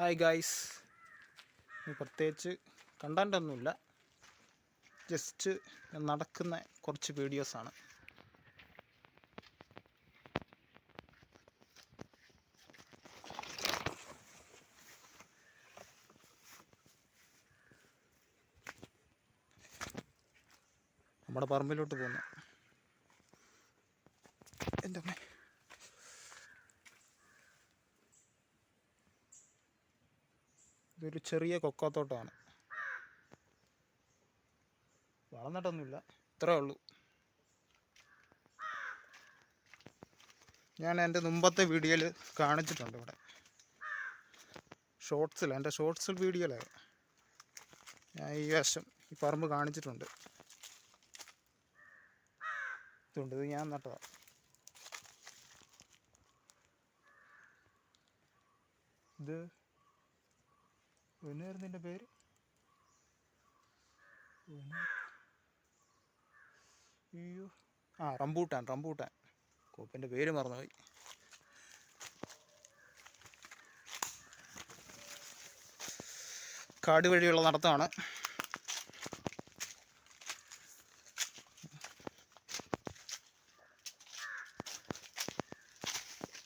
Hi guys പ്രത്യേകിച്ച് കണ്ടന്റൊന്നുമില്ല just നടക്കുന്ന കുറച്ച് വീഡിയോസാണ് നമ്മുടെ പറമ്പിലോട്ട് പോകുന്നു. എന്റെ അമ്മേ. ഇതൊരു ചെറിയ കൊക്കത്തോട്ടമാണ് വളർന്നിട്ടൊന്നുമില്ല. ഇത്രേ ഉള്ളൂ. ഞാൻ എന്റെ മുമ്പത്തെ വീഡിയോയിൽ കാണിച്ചിട്ടുണ്ട് ഇവിടെ. ഷോർട്സിൽ എന്റെ ഷോർട്സിൽ വീഡിയോയിലാണ് ഞാൻ ഈ വശം ഈ പറമ്പ് കാണിച്ചിട്ടുണ്ട്. ഇതുണ്ട് ഇത് ഞാൻ നട്ടതാണ് ഇത് എന്നായിരുന്നു പേര്? അയ്യോ. ആ റംബൂട്ടാൻ റംബൂട്ടാൻ. കോപ്പിന്റെ പേര് മറന്നുപോയി. കാട് വഴിയുള്ള നടത്തമാണ്.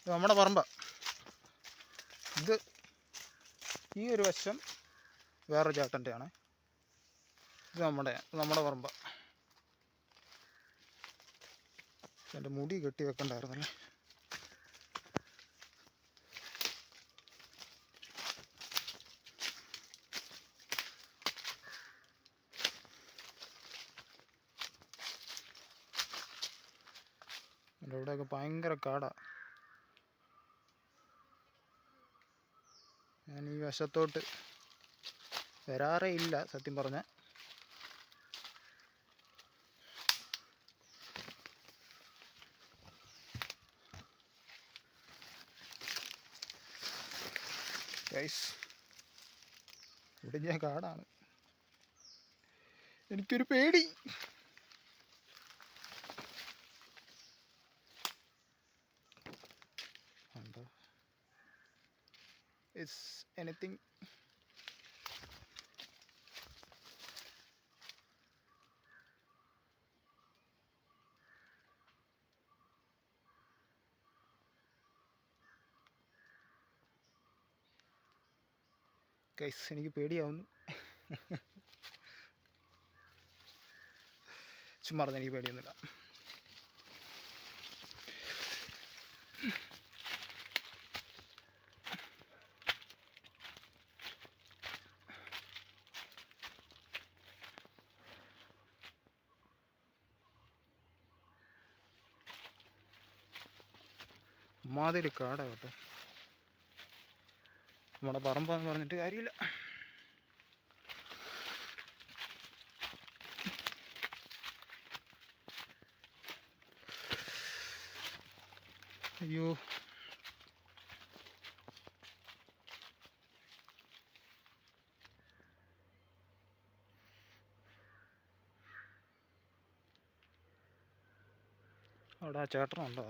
നമ്മുടെ പറമ്പ. ഇത് ഈ ഒരു വശം വേറൊരു ചേട്ടന്റെ ആണ് ഇത് നമ്മുടെ നമ്മുടെ പറമ്പ. എന്റെ മുടി കെട്ടി വെക്കണ്ടായിരുന്നല്ലേ? എന്റെ ഇവിടെയൊക്കെ ഭയങ്കര കാടാ. ഞാൻ ഈ വശത്തോട്ട് വരാറേ ഇല്ല സത്യം പറഞ്ഞ. ഗൈസ് ഇവിടെ ഞാൻ കാടാണ്. എനിക്കൊരു പേടി. ഉണ്ടോ is anything. ഗൈസ് എനിക്ക് പേടിയാവുന്നു. ചുമ്മാ പറഞ്ഞാ എനിക്ക് പേടിയൊന്നുമില്ല. മാതിരി കാട കേട്ടോ. നമ്മുടെ പറമ്പാന്ന് പറഞ്ഞിട്ട് കാര്യമില്ല. അയ്യോ. അവിടെ ആ ചേട്ടനുണ്ടോ?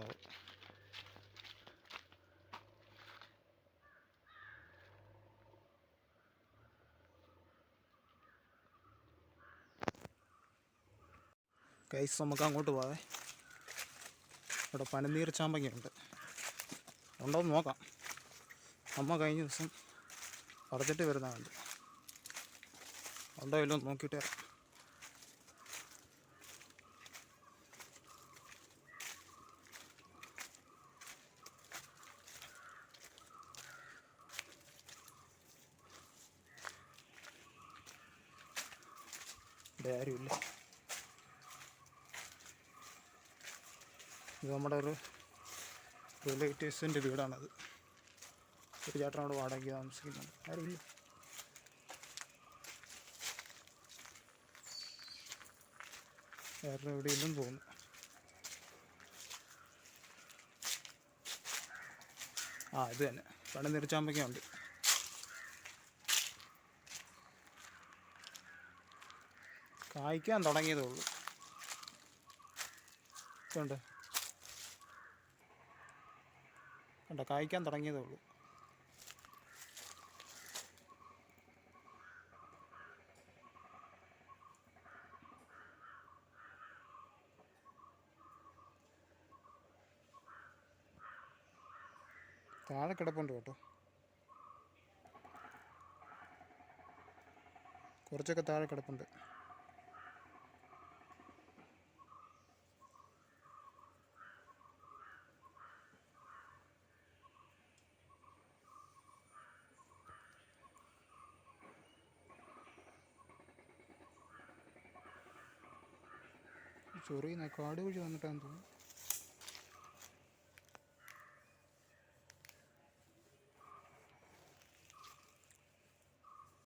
ഗൈസ് നമുക്ക് അങ്ങോട്ട് പോവേ ഇവിടെ പനനീർ ചാമ്പങ്ങയുണ്ട് ഉണ്ടോ നോക്കാം. അമ്മ കഴിഞ്ഞ ദിവസം പറിച്ചിട്ട് വരുന്നതുണ്ട് ഉണ്ടോ ഇല്ലോ നോക്കിയിട്ട് വരാം. ഇവിടെ ആരുമില്ല. ഇത് നമ്മുടെ ഒരു റിലേറ്റീവ്സിന്റെ വീടാണത്. ഒരു ചേട്ടനോട് വാടകയ്ക്ക് താമസിക്കുന്നുണ്ട്. ആരുമില്ല. വേറെ എവിടെയെങ്കിലും പോകുന്നു. ആ ഇത് തന്നെ. പണി നിറച്ചാമ്പയ്ക്കുണ്ട് കായ്ക്കാൻ തുടങ്ങിയതേ ഉള്ളൂ. ഇതുണ്ട്. കണ്ട കായ്ക്കാൻ തുടങ്ങിയതേ ഉള്ളൂ. താഴെ കിടപ്പുണ്ട് കേട്ടോ. കുറച്ചൊക്കെ താഴെ കിടപ്പുണ്ട്. ചൊറിയുന്ന കാട് വഴി വന്നിട്ടാന്ന് തോന്നുന്നു.